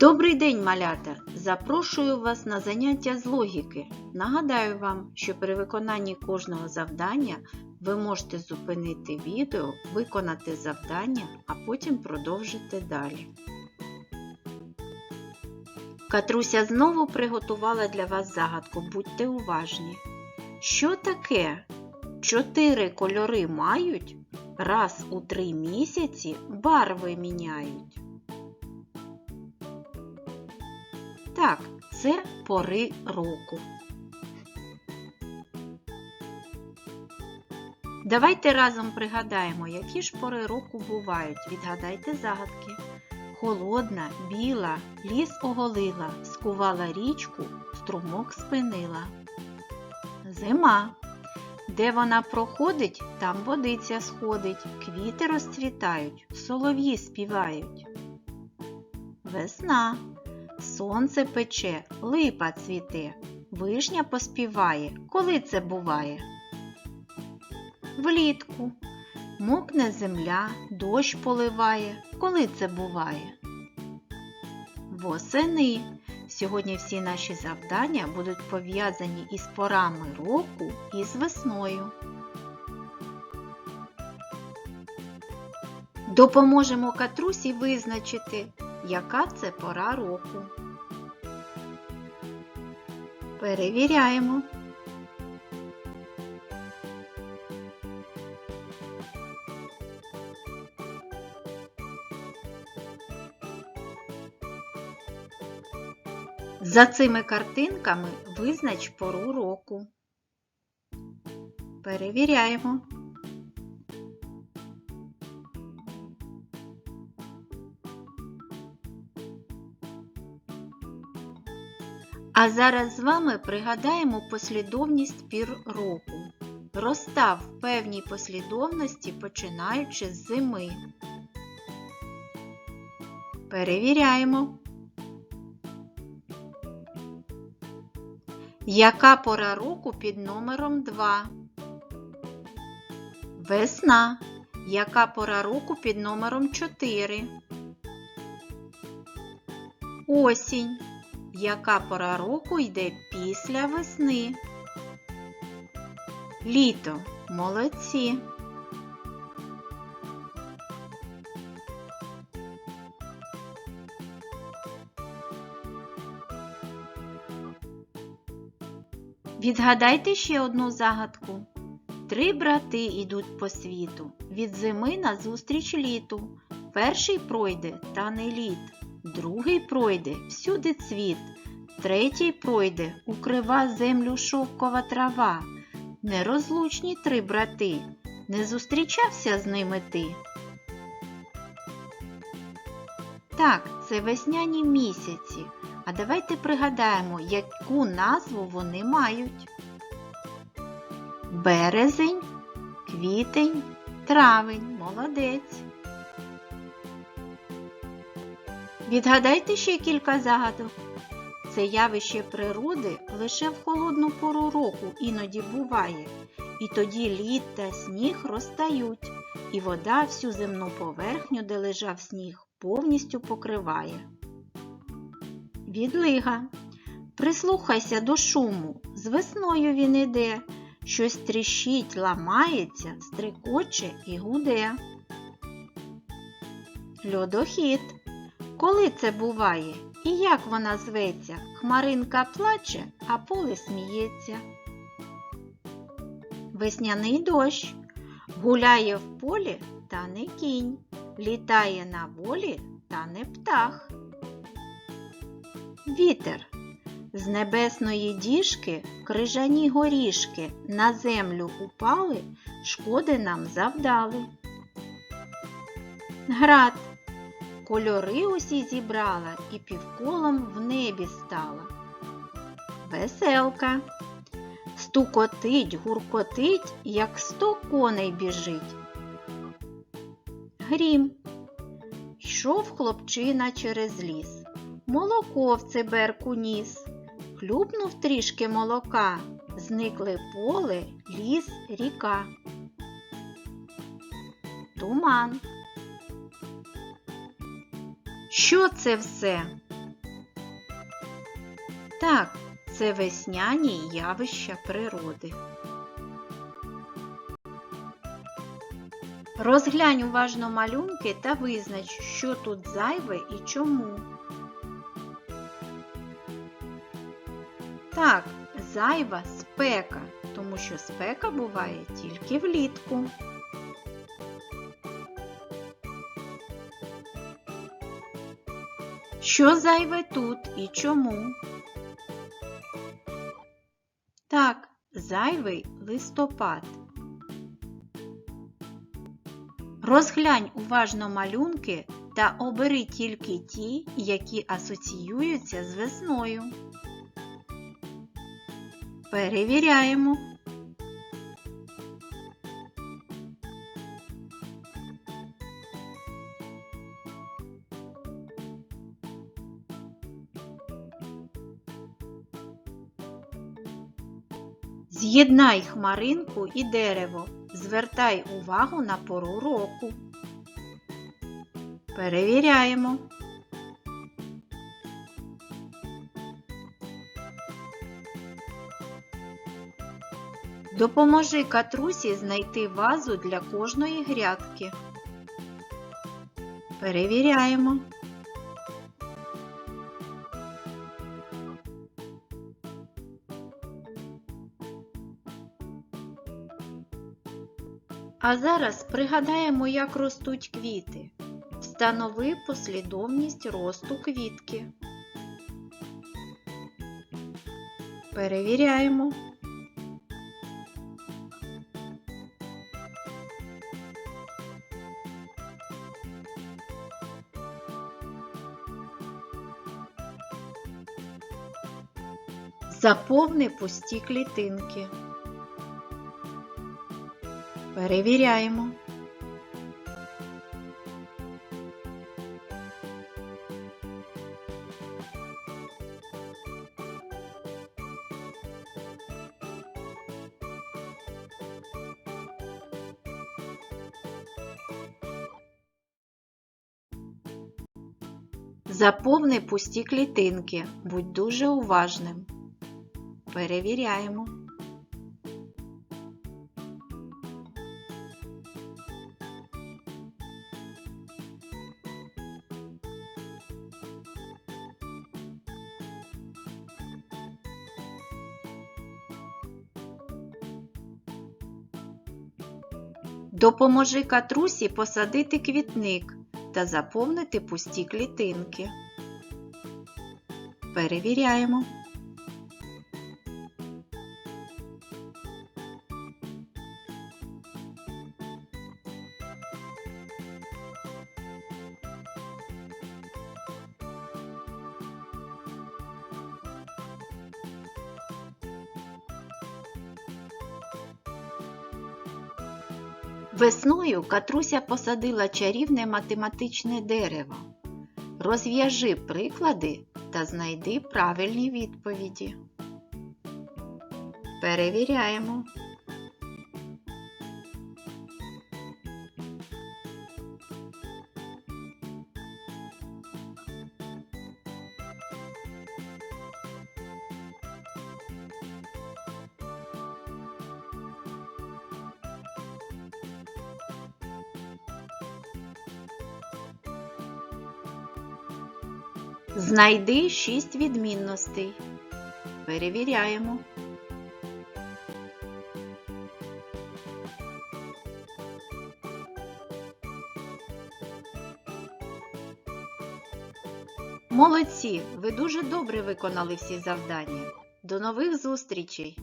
Добрий день, малята! Запрошую вас на заняття з логіки. Нагадаю вам, що при виконанні кожного завдання ви можете зупинити відео, виконати завдання, а потім продовжити далі. Катруся знову приготувала для вас загадку. Будьте уважні. Що таке? Чотири кольори мають, раз у три місяці барви міняють. Так, це пори року. Давайте разом пригадаємо, які ж пори року бувають. Відгадайте загадки. Холодна, біла, ліс оголила, скувала річку, струмок спинила. Зима. Де вона проходить, там водиця сходить, квіти розцвітають, солов'ї співають. Весна. Сонце пече, липа цвіте, вишня поспіває. Коли це буває? Влітку. Мокне земля, дощ поливає. Коли це буває? Восени. Сьогодні всі наші завдання будуть пов'язані із порами року і з весною. Допоможемо катрусі визначити, яка це пора року. Перевіряємо. За цими картинками визнач пору року. Перевіряємо. А зараз з вами пригадаємо послідовність пір року. Розстав в певній послідовності, починаючи з зими. Перевіряємо. Яка пора року під номером 2? Весна. Яка пора року під номером 4? Осінь. Яка пора року йде після весни? Літо. Молодці. Відгадайте ще одну загадку. Три брати йдуть по світу, від зими назустріч літу. Перший пройде, та не літ, другий пройде всюди цвіт, третій пройде, укрива землю шовкова трава. Нерозлучні три брати, не зустрічався з ними ти. Так, це весняні місяці. А давайте пригадаємо, яку назву вони мають. Березень, квітень, травень. Молодець. Відгадайте ще кілька загадок. Це явище природи лише в холодну пору року іноді буває, і тоді лід та сніг розтають, і вода всю земну поверхню, де лежав сніг, повністю покриває. Відлига. Прислухайся до шуму, з весною він іде, щось тріщить, ламається, стрикоче і гуде. Льодохід. Коли це буває і як вона зветься? Хмаринка плаче, а поле сміється. Весняний дощ гуляє в полі та не кінь, літає на волі та не птах. Вітер. З небесної діжки крижані горішки на землю упали, шкоди нам завдали. Град. Кольори усі зібрала і півколом в небі стала. Веселка. Стукотить, гуркотить, як сто коней біжить. Грім. Йшов хлопчина через ліс. Молоко в циберку ніс. Хлюпнув трішки молока, зникли поле, ліс, ріка. Туман. Що це все? Так, це весняні явища природи. Розглянь уважно малюнки та визнач, що тут зайве і чому. Так, зайва спека, тому що спека буває тільки влітку. Що зайве тут і чому? Так, зайвий листопад. Розглянь уважно малюнки та обери тільки ті, які асоціюються з весною. Перевіряємо. З'єднай хмаринку і дерево. Звертай увагу на пору року. Перевіряємо. Допоможи катрусі знайти вазу для кожної грядки. Перевіряємо. А зараз пригадаємо, як ростуть квіти. Встанови послідовність росту квітки. Перевіряємо. Заповни пусті клітинки. Перевіряємо. Заповни пусті клітинки. Будь дуже уважним. Перевіряємо. Допоможи катрусі посадити квітник та заповнити пусті клітинки. Перевіряємо. Весною Катруся посадила чарівне математичне дерево. Розв'яжи приклади та знайди правильні відповіді. Перевіряємо. Знайди шість відмінностей. Перевіряємо. Молодці! Ви дуже добре виконали всі завдання. До нових зустрічей!